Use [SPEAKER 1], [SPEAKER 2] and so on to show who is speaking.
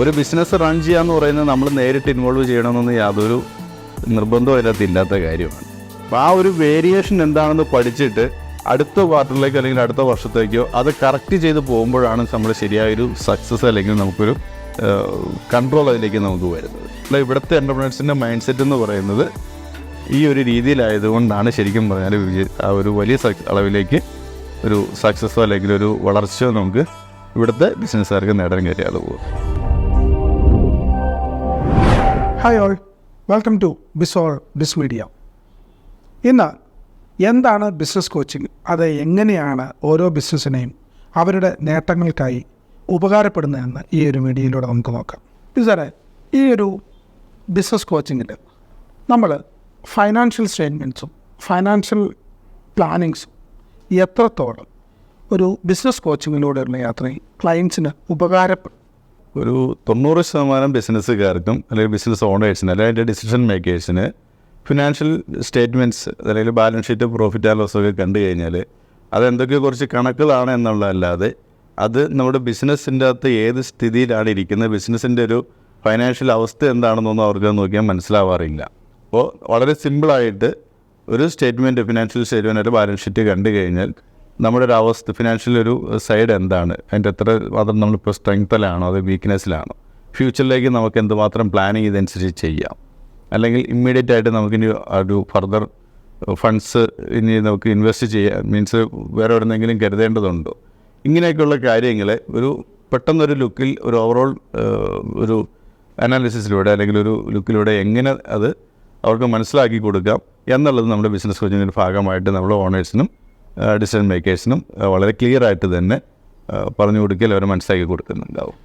[SPEAKER 1] ഒരു business run ചെയ്യാന്ന് പറയുന്നത് നമ്മൾ നേരിട്ട് ഇൻവോൾവ് ചെയ്യണമെന്നൊന്നും യാതൊരു നിർബന്ധവും അതിനകത്ത് ഇല്ലാത്ത കാര്യമാണ്. അപ്പോൾ ആ ഒരു വേരിയേഷൻ എന്താണെന്ന് പഠിച്ചിട്ട് അടുത്ത ക്വാർട്ടറിലേക്കോ അല്ലെങ്കിൽ അടുത്ത വർഷത്തേക്കോ അത് കറക്റ്റ് ചെയ്ത് പോകുമ്പോഴാണ് നമ്മൾ ശരിയായൊരു സക്സസ് അല്ലെങ്കിൽ നമുക്കൊരു കൺട്രോൾ അതിലേക്ക് നമുക്ക് വരുന്നത്. അല്ല ഇവിടുത്തെ എന്റർപ്രണേഴ്സിന്റെ മൈൻഡ് സെറ്റ് എന്ന് പറയുന്നത് ഈ ഒരു രീതിയിലായതുകൊണ്ടാണ് ശരിക്കും പറഞ്ഞാൽ ആ ഒരു വലിയ അളവിലേക്ക് ഒരു സക്സസ്സോ അല്ലെങ്കിൽ ഒരു വളർച്ചയോ നമുക്ക് ഇവിടുത്തെ ബിസിനസ്സുകാർക്ക് നേടാൻ കഴിയാതെ പോകും
[SPEAKER 2] ഹായ് ഓൾ വെൽക്കം ടു ബിസോൾ ബിസ് മീഡിയ ഇന്ന് എന്താണ് ബിസിനസ് കോച്ചിങ് അത് എങ്ങനെയാണ് ഓരോ ബിസിനസ്സിനെയും അവരുടെ നേട്ടങ്ങൾക്കായി ഉപകാരപ്പെടുന്നതെന്ന് ഈ ഒരു മീഡിയയിലൂടെ നമുക്ക് നോക്കാം. സാറേ ഈ ഒരു ബിസിനസ് കോച്ചിങ്ങിൽ നമ്മൾ ഫൈനാൻഷ്യൽ സ്റ്റേറ്റ്മെന്റ്സും ഫൈനാൻഷ്യൽ പ്ലാനിങ്സും എത്രത്തോളം ഒരു ബിസിനസ് കോച്ചിങ്ങിലൂടെയുള്ള യാത്രയിൽ ക്ലയൻസിന് ഉപകാരപ്പെടും
[SPEAKER 1] ഒരു തൊണ്ണൂറ് ശതമാനം ബിസിനസ്സുകാർക്കും അല്ലെങ്കിൽ ബിസിനസ് ഓണേഴ്സിന് അല്ലെങ്കിൽ അതിന്റെ ഡിസിഷൻ മേക്കേഴ്സിന് ഫിനാൻഷ്യൽ സ്റ്റേറ്റ്മെന്റ്സ് അല്ലെങ്കിൽ ബാലൻസ് ഷീറ്റ് പ്രോഫിറ്റ് ആൻഡ് ലോസൊക്കെ കണ്ടു കഴിഞ്ഞാൽ അതെന്തൊക്കെ കുറച്ച് കണക്കുകളാണ് എന്നുള്ളതല്ലാതെ അത് നമ്മുടെ ബിസിനസ്സിന്റെ അകത്ത് ഏത് സ്ഥിതിയിലാണ് ഇരിക്കുന്നത് ബിസിനസ്സിന്റെ ഒരു ഫൈനാൻഷ്യൽ അവസ്ഥ എന്താണെന്നൊന്നും അവർക്ക് നോക്കിയാൽ മനസ്സിലാവാറില്ല. അപ്പോൾ വളരെ സിമ്പിളായിട്ട് ഒരു സ്റ്റേറ്റ്മെന്റ് ഫിനാൻഷ്യൽ സ്റ്റേറ്റ്മെന്റ് ഒരു ബാലൻസ് ഷീറ്റ് കണ്ടു കഴിഞ്ഞാൽ നമ്മുടെ ഒരു അവസ്ഥ ഫിനാൻഷ്യൽ ഒരു സൈഡ് എന്താണ്? അതിന്റെ എത്ര മാത്രം നമ്മളിപ്പോൾ സ്ട്രെങ്ത്തിലാണോ അത് വീക്ക്നെസ്സിലാണോ ഫ്യൂച്ചറിലേക്ക് നമുക്ക് എന്തുമാത്രം പ്ലാനിങ് ചെയ്തനുസരിച്ച് ചെയ്യാം? അല്ലെങ്കിൽ ഇമ്മീഡിയറ്റ് ആയിട്ട് നമുക്കിനി ഒരു ഫർദർ ഫണ്ട്സ് ഇനി നമുക്ക് ഇൻവെസ്റ്റ് ചെയ്യാം. മീൻസ് വേറെ എവിടെന്നെങ്കിലും കരുതേണ്ടതുണ്ടോ? ഇങ്ങനെയൊക്കെയുള്ള കാര്യങ്ങൾ ഒരു പെട്ടെന്നൊരു ലുക്കിൽ ഒരു ഓവറോൾ ഒരു അനാലിസിസിലൂടെ അല്ലെങ്കിൽ ഒരു ലുക്കിലൂടെ എങ്ങനെ അത് അവർക്ക് മനസ്സിലാക്കി കൊടുക്കാം എന്നുള്ളത് നമ്മുടെ ബിസിനസ് കോച്ചിങ്ങിന്റെ ഭാഗമായിട്ട് നമ്മൾ ഓണേഴ്സിനും ഡിസിഷൻ മേക്കേഴ്സിനും വളരെ ക്ലിയർ ആയിട്ട് തന്നെ പറഞ്ഞു കൊടുക്കൽ അവർ മനസ്സിലാക്കി കൊടുക്കുന്നുണ്ടാവും.